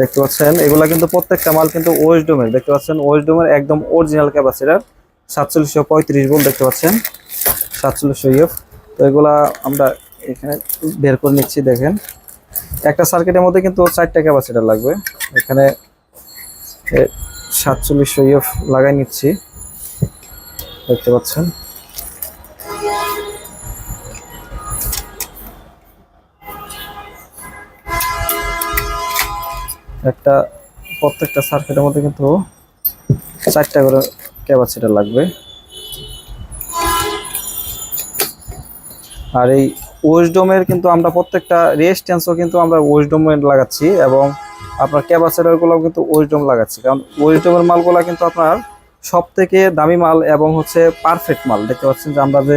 দেখতে পাচ্ছেন। এগুলা কিন্তু প্রত্যেকটা মাল কিন্তু ওয়েস্টডোমের দেখতে পাচ্ছেন ওয়েস্টডোমের একদম অরিজিনাল ক্যাপাসিটার সাতচল্লিশশো পঁয়ত্রিশ বল দেখতে পাচ্ছেন। সাতচল্লিশশো ইএফ তো এগুলা আমরা এখানে বের করে নিচ্ছি, দেখেন। একটা সার্কিটের মধ্যে কিন্তু চারটা ক্যাপাসিটার লাগবে। এখানে সাতচল্লিশশো ইএফ লাগাই নিচ্ছি। দেখতে পাচ্ছেন। একটা, প্রত্যেকটা সার্কিটের মধ্যে কিন্তু চারটা করে ক্যাপাসিটার লাগবে। আর এই ওয়েস্টডোমের কিন্তু আমরা প্রত্যেকটা রেজিস্ট্যান্সও কিন্তু আমরা ওয়েস্টডোমের লাগাচ্ছি এবং আপনার ক্যাপাসিটারগুলোও কিন্তু ওয়েস্টডোম লাগাচ্ছি। কারণ ওয়েস্টডোমের মালগুলো কিন্তু আপনার সব থেকে দামি মাল এবং হচ্ছে পারফেক্ট মাল। দেখতে পাচ্ছেন যে আমরা যে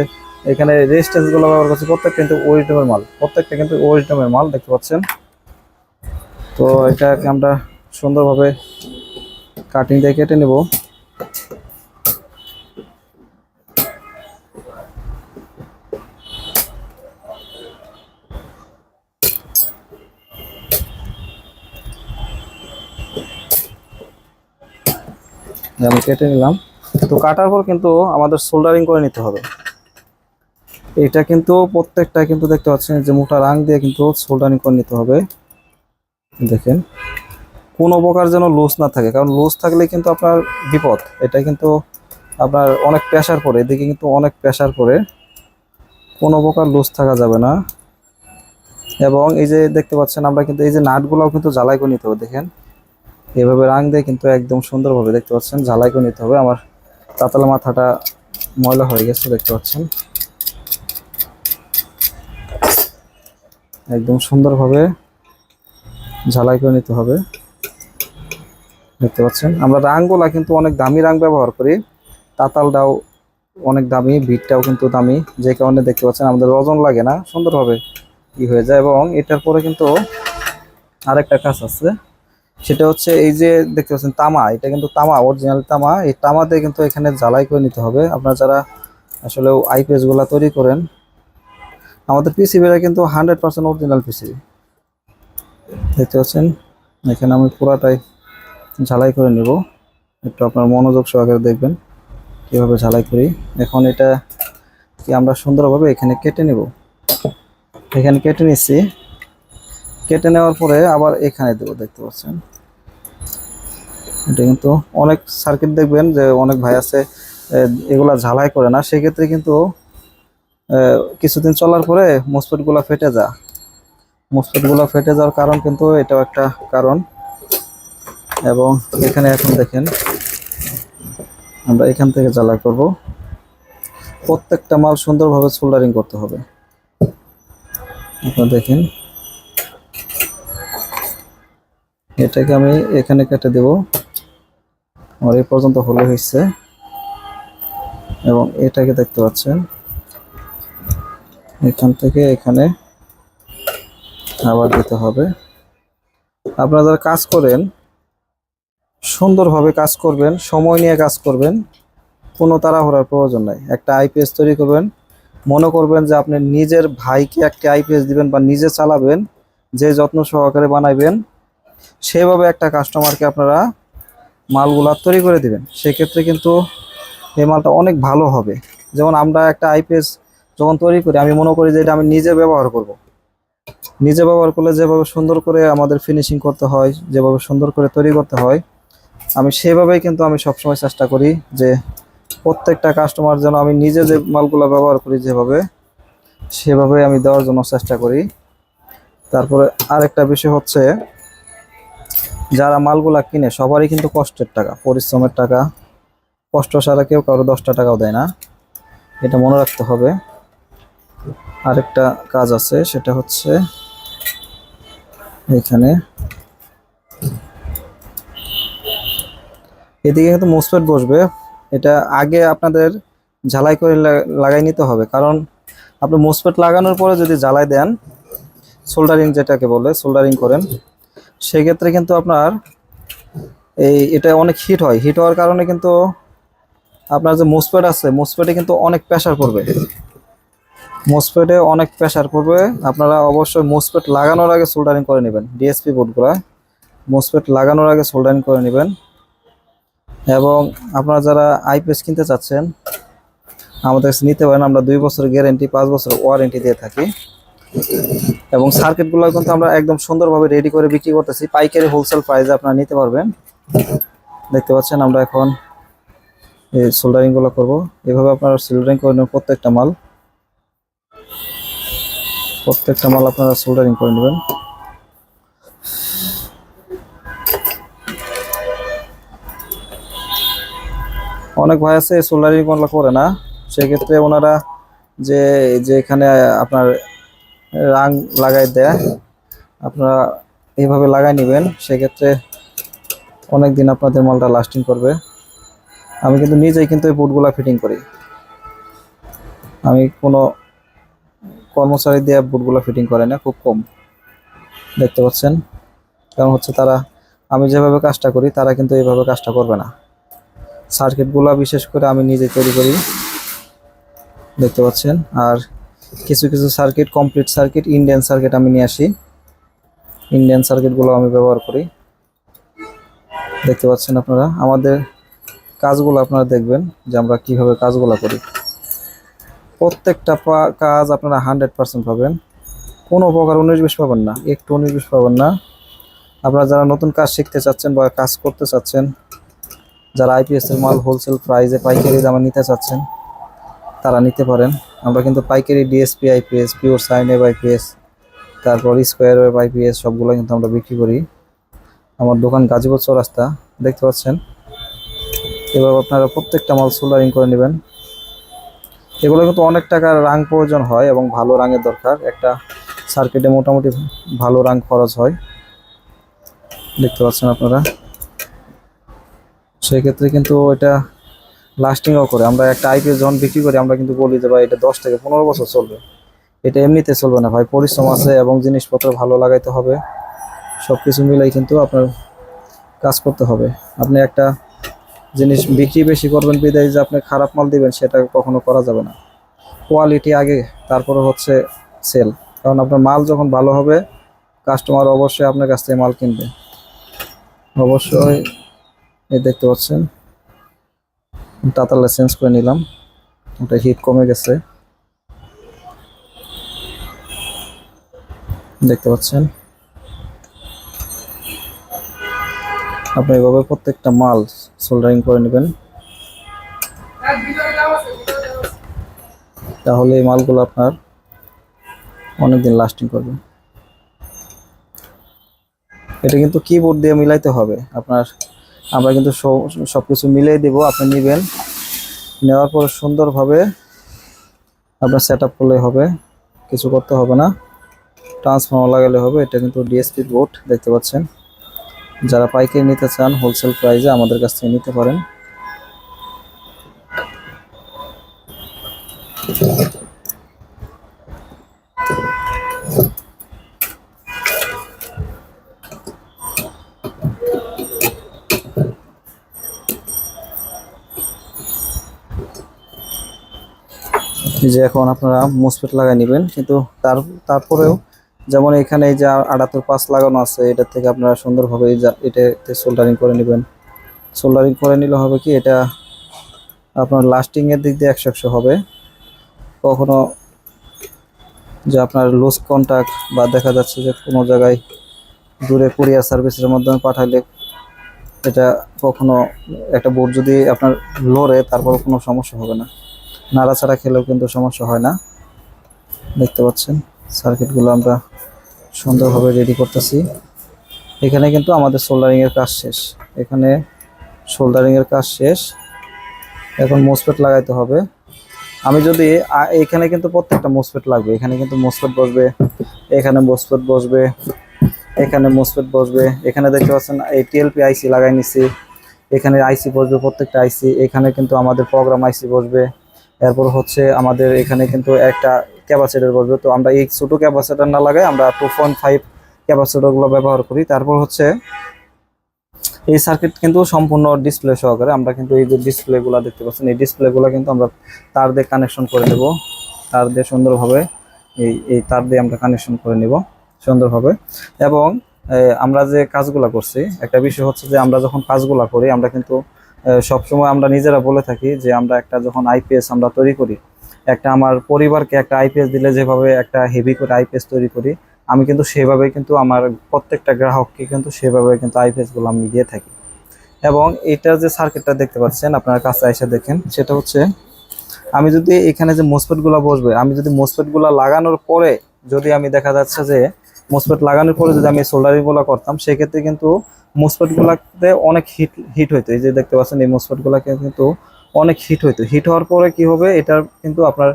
এখানে রেজিস্ট্যান্সগুলো ব্যবহার করছি, প্রত্যেকটা কিন্তু ওয়েস্টডোমের মাল। প্রত্যেকটা কিন্তু ওয়েস্টডোমের মাল, দেখতে পাচ্ছেন? তো এটাকে আমরা সুন্দরভাবে কাটিং দিয়ে কেটে নেব। আমি কেটে নিলাম। তো কাটার পর কিন্তু আমাদের সোল্ডারিং করে নিতে হবে। এটা কিন্তু প্রত্যেকটা কিন্তু দেখতে পাচ্ছেন যে মোটা রাং দিয়ে কিন্তু সোল্ডারিং করে নিতে হবে। দেখেন, কোনো প্রকার যেন লুজ না থাকে। কারণ লুজ থাকলে কিন্তু আপনার বিপদ। এটা কিন্তু আপনার অনেক প্রেশার পড়ে। এদিকে কিন্তু অনেক প্রেশার পড়ে। কোনো প্রকার লুজ থাকা যাবে না। এবং এই যে দেখতে পাচ্ছেন, আমরা কিন্তু এই যে নাটগুলোও কিন্তু জ্বালাই করে নিতে হবে, দেখেন। এভাবে রাং দিয়ে কিন্তু একদম সুন্দরভাবে দেখতে পাচ্ছেন জ্বালাই করে নিতে হবে। আমার তাতালা মাথাটা ময়লা হয়ে গেছে, দেখতে পাচ্ছেন। একদম সুন্দরভাবে ঝালাই করে নিতে হবে। দেখতে পাচ্ছেন? আমরা রাংগুলা কিন্তু অনেক দামি রাং ব্যবহার করি। তাতালটাও অনেক দামি বিটটাও কিন্তু দামি। যে কারণে দেখতে পাচ্ছেন আমাদের ওজন লাগে না, সুন্দরভাবে ই হয়ে যায় এবং এটার পরে কিন্তু আরেকটা কাজ আছে। সেটা হচ্ছে এই যে দেখতে পাচ্ছেন তামা, এটা কিন্তু তামা অরিজিনাল তামা। এই তামাতে কিন্তু এখানে জ্বালাই করে নিতে হবে। আপনারা যারা আসলে আইপিএসগুলা তৈরি করেন, আমাদের পিসিবিরা কিন্তু হান্ড্রেড পার্সেন্ট অরিজিনাল পিসিবি দেখতে পাচ্ছেন? এখানে আমি পুরাটাই ঝালাই করে নেব। একটু আপনার মনোযোগ সহকারে দেখবেন, কীভাবে ঝালাই করি। এখন এটা কি আমরা সুন্দরভাবে এখানে কেটে নেব? এখানে কেটে নিচ্ছি। কেটে নেওয়ার পরে আবার এখানে দেবো, দেখতে পাচ্ছেন? এটা কিন্তু অনেক সার্কিট দেখবেন যে অনেক ভাই আছে এগুলা ঝালাই করে না। সেক্ষেত্রে কিন্তু কিছুদিন চলার পরে মসপেটগুলো ফেটে যায়। মসপেটগুলো ফেটে যাওয়ার কারণ কিন্তু এটাও একটা কারণ। এবং এখানে এখন দেখেন, আমরা এখান থেকে জ্বালা করব। প্রত্যেকটা মাল সুন্দরভাবে সোল্ডারিং করতে হবে। আপনারা দেখেন, এটাকে আমি এখানে কেটে দেব। আমার এই পর্যন্ত হলে হয়েছে। এবং এটাকে দেখতে পাচ্ছেন, এখান থেকে এখানে আবার দিতে হবে। আপনারা যারা কাজ করেন, সুন্দরভাবে কাজ করবেন, সময় নিয়ে কাজ করবেন, কোনো তাড়াহুড়ার প্রয়োজন নাই। একটা আইপিএস তৈরি করবেন, মনে করবেন যে আপনি নিজের ভাইকে একটা আইপিএস দিবেন বা নিজে চালাবেন, যে যত্ন সহকারে বানাইবেন, সেভাবে একটা কাস্টমারকে আপনারা মালগুলা তৈরি করে দিবেন। সেক্ষেত্রে কিন্তু এই মালটা অনেক ভালো হবে। যেমন আমরা একটা আইপিএস যখন তৈরি করি, আমি মনে করি যে এটা আমি নিজে ব্যবহার করব। নিজে ব্যবহার করলে যেভাবে সুন্দর করে আমাদের ফিনিশিং করতে হয়, যেভাবে সুন্দর করে তৈরি করতে হয়, আমি সেভাবেই কিন্তু আমি সবসময় চেষ্টা করি যে প্রত্যেকটা কাস্টমার যেন আমি নিজে যে মালগুলো ব্যবহার করি যেভাবে, সেভাবে আমি দেওয়ার জন্য চেষ্টা করি। তারপরে আরেকটা বিষয় হচ্ছে, যারা মালগুলা কিনে সবারই কিন্তু কষ্টের টাকা, পরিশ্রমের টাকা, কষ্ট ছাড়া কেউ কারও দশটা টাকাও দেয় না। এটা মনে রাখতে হবে। আরেকটা কাজ আছে, সেটা হচ্ছে এখানে। এদিকে কিন্তু মোসপেট বসবে। এটা আগে আপনাদের ঝালাই করে লাগাই নিতে হবে, কারণ আপনি মোসপেট লাগানোর পরে যদি জ্বালাই দেন, সোল্ডারিং যেটাকে বলে, সোল্ডারিং করেন, সেক্ষেত্রে কিন্তু আপনার এই, এটা অনেক হিট হয়। হিট হওয়ার কারণে কিন্তু আপনার যে মোসপেট আছে মোসপেটে কিন্তু অনেক প্রেশার পড়বে। মোসপেটে অনেক প্রেশার পড়বে। আপনারা অবশ্যই মোসপেট লাগানোর আগে সোল্ডারিং করে নেবেন ডিএসপি বোর্ডগুলো মোসপেট লাগানোর আগে সোল্ডারিং করে নেবেন। এবং আপনারা যারা আইপিএস কিনতে চাচ্ছেন, আমাদের কাছে নিতে পারেন। আমরা দুই বছর গ্যারেন্টি পাঁচ বছরের ওয়ারেন্টি দিয়ে থাকি। এবং সার্কিটগুলো কিন্তু আমরা একদম সুন্দরভাবে রেডি করে বিক্রি করতেছি। পাইকারি হোলসেল প্রাইসে আপনারা নিতে পারবেন। দেখতে পাচ্ছেন আমরা এখন এই সোল্ডারিংগুলো করব। এভাবে আপনারা সোল্ডারিং করে নেবেন প্রত্যেকটা মাল। প্রত্যেকটা মাল আপনারা সোল্ডারিং করে নেবেন। অনেক ভাই আছে সোল্ডারিংগুলো করে না। সেক্ষেত্রে ওনারা যে যে এখানে আপনার রাং লাগাই দেয়, আপনারা এইভাবে লাগাই নেবেন। সেক্ষেত্রে অনেক দিন আপনাদের মালটা লাস্টিং করবে। আমি কিন্তু নিজেই কিন্তু এই বুটগুলা ফিটিং করি। আমি কোনো কর্মচারী দিয়ে বুটগুলা ফিটিং করে না, খুব কম। দেখতে পাচ্ছেন? কারণ হচ্ছে তারা, আমি যেভাবে কাজটা করি, তারা কিন্তু এইভাবে কাজটা করবে না। সার্কিটগুলো বিশেষ করে আমি নিজে তৈরি করি। দেখতে পাচ্ছেন? আর কিছু কিছু circuit complete circuit Indian circuit আমি নিয়ে আসি। ইন্ডিয়ান সার্কিটগুলো আমি ব্যবহার করি। দেখতে পাচ্ছেন আপনারা? আমাদের কাজগুলো আপনারা দেখবেন যে আমরা কীভাবে কাজগুলো করি। প্রত্যেকটা কাজ আপনারা হান্ড্রেড পার্সেন্ট পাবেন। কোনো প্রকার উনিশ বিশ পাবেন না, একটু উনিশ বিশ পাবেন না। আপনারা যারা নতুন কাজ শিখতে চাচ্ছেন বা কাজ করতে চাচ্ছেন, যারা আইপিএসের মাল হোলসেল প্রাইজে পাইকারি দামে নিতে চাচ্ছেন, তারা নিতে পারেন। আমরা কিন্তু পাইকারি DSP IPS pure sine wave IPS তারপর স্কোয়ার ওয়েব আইপিএস সবগুলো কিন্তু আমরা বিক্রি করি। আমার দোকান গাজীপুর চৌরাস্তা, দেখতে পাচ্ছেন? এবার আপনারা প্রত্যেকটা মাল সোল্ডারিং করে নেবেন। এগুলো কিন্তু অনেক টাকার রাং প্রয়োজন হয় এবং ভালো রাঙের দরকার। একটা সার্কিটে মোটামুটি ভালো রাং খরচ হয়। দেখতে পাচ্ছেন আপনারা? সেক্ষেত্রে কিন্তু এটা লাস্টিংও করে। আমরা একটা আইপিএস যখন বিক্রি করি, আমরা কিন্তু বলি যে, ভাই, এটা দশ থেকে পনেরো বছর চলবে। এটা এমনিতে চলবে না, ভাই। পরিশ্রম আছে এবং জিনিসপত্র ভালো লাগাইতে হবে। সব কিছু মিলাই কিন্তু আপনার কাজ করতে হবে। আপনি একটা জিনিস বিক্রি বেশি করবেন, বিদায় যে আপনি খারাপ মাল দিবেন, সেটা কখনো করা যাবে না। কোয়ালিটি আগে, তারপরে হচ্ছে সেল কারণ আপনার মাল যখন ভালো হবে কাস্টমার অবশ্যই আপনার কাছ থেকে মাল কিনবে। অবশ্যই এই দেখতে পাচ্ছেন তাতালে চেঞ্জ করে নিলাম। ওটা হিট কমে গেছে। দেখতে পাচ্ছেন। আপনি এভাবে প্রত্যেকটা মাল সোল্ডারিং করে নেবেন। তাহলে এই মালগুলো আপনার অনেকদিন লাস্টিং করবে। এটা কিন্তু কিবোর্ড দিয়ে মিলাইতে হবে। আপনার, আমরা কিন্তু সব কিছু মিলিয়ে দেব, আপনি নেবেন। নেওয়ার পর সুন্দরভাবে আপনার সেট আপ করলে হবে, কিছু করতে হবে না। ট্রান্সফর্মার লাগালে হবে, এটা কিন্তু ডিএসপি বোর্ড দেখতে পাচ্ছেন। যারা পাইকারি নিতে চান হোলসেল প্রাইসে আমাদের কাছ থেকে নিতে পারেন। যে এখন আপনারা মোসপেট লাগাই নেবেন, কিন্তু তার তারপরেও যেমন এখানে এই যে আটাত্তর পাঁচ লাগানো আছে এটা থেকে আপনারা সুন্দরভাবে এটাতে সোল্ডারিং করে নেবেন। সোল্ডারিং করে নিলে হবে কি, এটা আপনার লাস্টিংয়ের দিক দিয়ে একশো একশো হবে। কখনো যে আপনার লুজ কন্টাক্ট বা দেখা যাচ্ছে যে কোনো জায়গায় দূরে কুরিয়ার সার্ভিসের মাধ্যমে পাঠাইলে এটা কখনো একটা বোর্ড যদি আপনার লড়ে তারপর কোনো সমস্যা হবে না। নাড়াচাড়া খেলেও কিন্তু সমস্যা হয় না। দেখতে পাচ্ছেন সার্কিটগুলো আমরা সুন্দরভাবে রেডি করতেছি। এখানে কিন্তু আমাদের সোল্ডারিং এর কাজ শেষ। এখানে সোল্ডারিং এর কাজ শেষ। এখন মোসপেট লাগাইতে হবে। আমি যদি এখানে কিন্তু প্রত্যেকটা মোসপেট লাগবে। এখানে কিন্তু মোসপেট বসবে, এখানে মোসপেট বসবে, এখানে মোসপেট বসবে। এখানে দেখতে পাচ্ছেন, এই টিএলপি আইসি লাগাই নিছি। এখানে আইসি বসবে, প্রত্যেকটা আইসি এখানে কিন্তু আমাদের প্রোগ্রাম আইসি বসবে। এরপর হচ্ছে আমাদের এখানে কিন্তু একটা ক্যাপাসিটার বসবে তো আমরা এই ছোটো ক্যাপাসিটার না লাগাই, আমরা টু পয়েন্ট ফাইভ ক্যাপাসিটারগুলো ব্যবহার করি। তারপর হচ্ছে এই সার্কিট কিন্তু সম্পূর্ণ ডিসপ্লে সহকারে। আমরা কিন্তু এই যে ডিসপ্লেগুলো দেখতে পাচ্ছেন, এই ডিসপ্লেগুলো কিন্তু আমরা তার দিয়ে কানেকশন করে দেব তার দিয়ে সুন্দরভাবে এই এই তার দিয়ে আমরা কানেকশন করে নেব সুন্দরভাবে। এবং আমরা যে কাজগুলা করছি, একটা বিষয় হচ্ছে যে আমরা যখন কাজগুলা করি, আমরা কিন্তু সবসময় আমরা নিজেরা বলে থাকি যে আমরা একটা যখন আইপিএস আমরা তৈরি করি একটা আমার পরিবারকে একটা আইপিএস দিলে যেভাবে একটা হেভি করে আইপিএস তৈরি করি, আমি কিন্তু সেভাবে কিন্তু আমার প্রত্যেকটা গ্রাহককে কিন্তু সেভাবে কিন্তু আইপিএসগুলো আমি দিয়ে থাকি। এবং এটার যে সার্কিটটা দেখতে পাচ্ছেন, আপনার কাছে এসে দেখেন, সেটা হচ্ছে আমি যদি এখানে যে মোসপেটগুলা বসবে, আমি যদি মোসপেটগুলা লাগানোর পরে যদি আমি দেখা যাচ্ছে যে মোসপেট লাগানোর পরে যদি আমি সোল্ডারিংগুলা করতাম, সেক্ষেত্রে কিন্তু মোসপেট গুলাতে অনেক হিট হিট হইতো। এই যে দেখতে পাচ্ছেন, এই মোসপেট গুলাকে কিন্তু অনেক হিট হইতো। হিট হওয়ার পরে কি হবে? এটার কিন্তু আপনার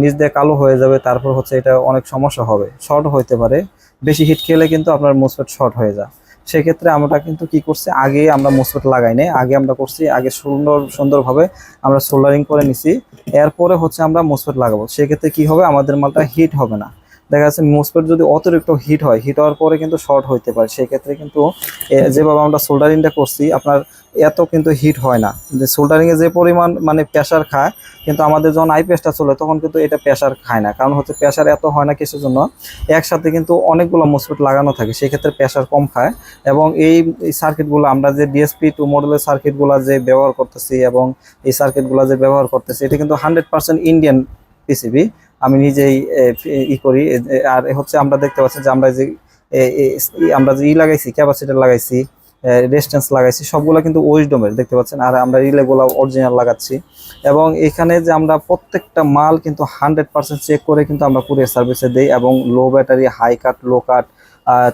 নিচ দিয়ে কালো হয়ে যাবে, তারপর হচ্ছে এটা অনেক সমস্যা হবে। শর্ট হইতে পারে। বেশি হিট খেলে কিন্তু আপনার মোসপেট শর্ট হয়ে যায়। সেক্ষেত্রে আমরা কিন্তু কি করছি? আগে আমরা মোসপেট লাগাই নাই। আগে আমরা করছি, আগে সুন্দর, সুন্দরভাবে আমরা সোল্ডারিং করে নিছি। এরপরে হচ্ছে আমরা মোসপেট লাগাবো। সেক্ষেত্রে কি হবে? আমাদের মালটা হিট হবে না। দেখা যাচ্ছে মোসপেট যদি অতিরিক্ত হিট হয় হিট হওয়ার পরে কিন্তু শর্ট হইতে পারে। সেক্ষেত্রে কিন্তু যেভাবে আমরা সোল্ডারিংটা করছি, আপনার এত কিন্তু হিট হয় না। যে সোল্ডারিংয়ে যে পরিমাণ মানে প্রেশার খায়, কিন্তু আমাদের যখন আইপিএসটা চলে, তখন কিন্তু এটা প্রেশার খায় না। কারণ হচ্ছে প্রেশার এত হয় না কিছুর জন্য, একসাথে কিন্তু অনেকগুলো মোসপেট লাগানো থাকে, সেক্ষেত্রে প্রেশার কম খায়। এবং এই এই সার্কিটগুলো আমরা যে ডিএসপি টু মডেলের সার্কিটগুলো যে ব্যবহার করতেছি এবং এই সার্কিটগুলো যে ব্যবহার করতেছি, এটা কিন্তু হান্ড্রেড পার্সেন্ট ইন্ডিয়ান পিসিবি আমি নিজেই ই করি। আর হচ্ছে আমরা দেখতে পাচ্ছি যে আমরা যে আমরা যে ই লাগাইছি ক্যাপাসিটার লাগাইছি রেস্টেন্স লাগাইছি, সবগুলো কিন্তু ওয়েস্টডমের দেখতে পাচ্ছেন? আর আমরা রিলেগুলো অরিজিনাল লাগাচ্ছি। এবং এখানে যে আমরা প্রত্যেকটা মাল কিন্তু হান্ড্রেড পার্সেন্ট চেক করে কিন্তু আমরা কুরিয়ার সার্ভিসে দিই এবং লো ব্যাটারি হাই কাট লো কাট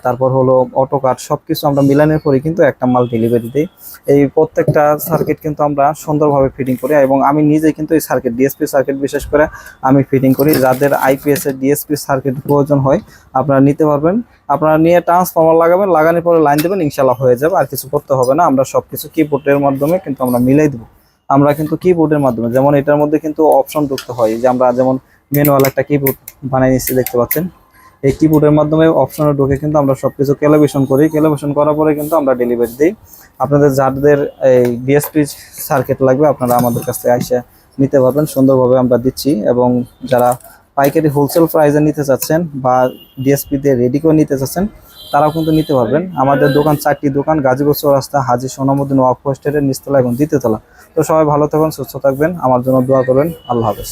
তারপর হলো অটো কাট সব কিছু আমরা মিলানোর পরে কিন্তু একটা মাল ডেলিভারি দিই। এই প্রত্যেকটা সার্কিট কিন্তু আমরা সুন্দরভাবে ফিটিং করি এবং আমি নিজে কিন্তু এই সার্কিট ডিএসপি সার্কিট বিশেষ করে আমি ফিটিং করি। যাদের আইপিএস এর ডিএসপি সার্কিট প্রয়োজন হয়, আপনারা নিতে পারবেন। আপনারা নিয়ে ট্রান্সফর্মার লাগাবেন, লাগানোর পরে লাইন দেবেন ইনশাল্লাহ হয়ে যাবে, আর কিছু করতে হবে না। আমরা সব কিছু কিবোর্ডের মাধ্যমে কিন্তু আমরা মিলাই দেবো। আমরা কিন্তু কিবোর্ডের মাধ্যমে, যেমন এটার মধ্যে কিন্তু অপশন ঢুকতে হয়, যে আমরা যেমন ম্যানুয়াল একটা কিবোর্ড বানিয়ে নিচ্ছি, দেখতে পাচ্ছেন। এই কিবোর্ডের মাধ্যমে অপশনে ঢুকে কিন্তু আমরা সবকিছু ক্যালিব্রেশন করি। ক্যালিব্রেশন করার পরে কিন্তু আমরা ডেলিভারি দিই। আপনাদের যাদের এই ডিএসপি সার্কিট লাগবে, আপনারা আমাদের কাছ থেকে এসে নিতে পারবেন। সুন্দরভাবে আমরা দিচ্ছি এবং যারা পাইকারি হোলসেল প্রাইসে নিতে চাচ্ছেন বা ডিএসপি দিয়ে রেডি করে নিতে চাচ্ছেন, তারাও কিন্তু নিতে পারবেন। আমাদের দোকান, চারটি দোকান, গাজীপুর চৌরাস্তা, হাজি সোনামুদ্দিন ওয়াক পোস্টের নিচতলা এবং দ্বিতীয়তলা তো সবাই ভালো থাকবেন, সুস্থ থাকবেন। আমার জন্য দোয়া করবেন। আল্লাহ হাফেজ।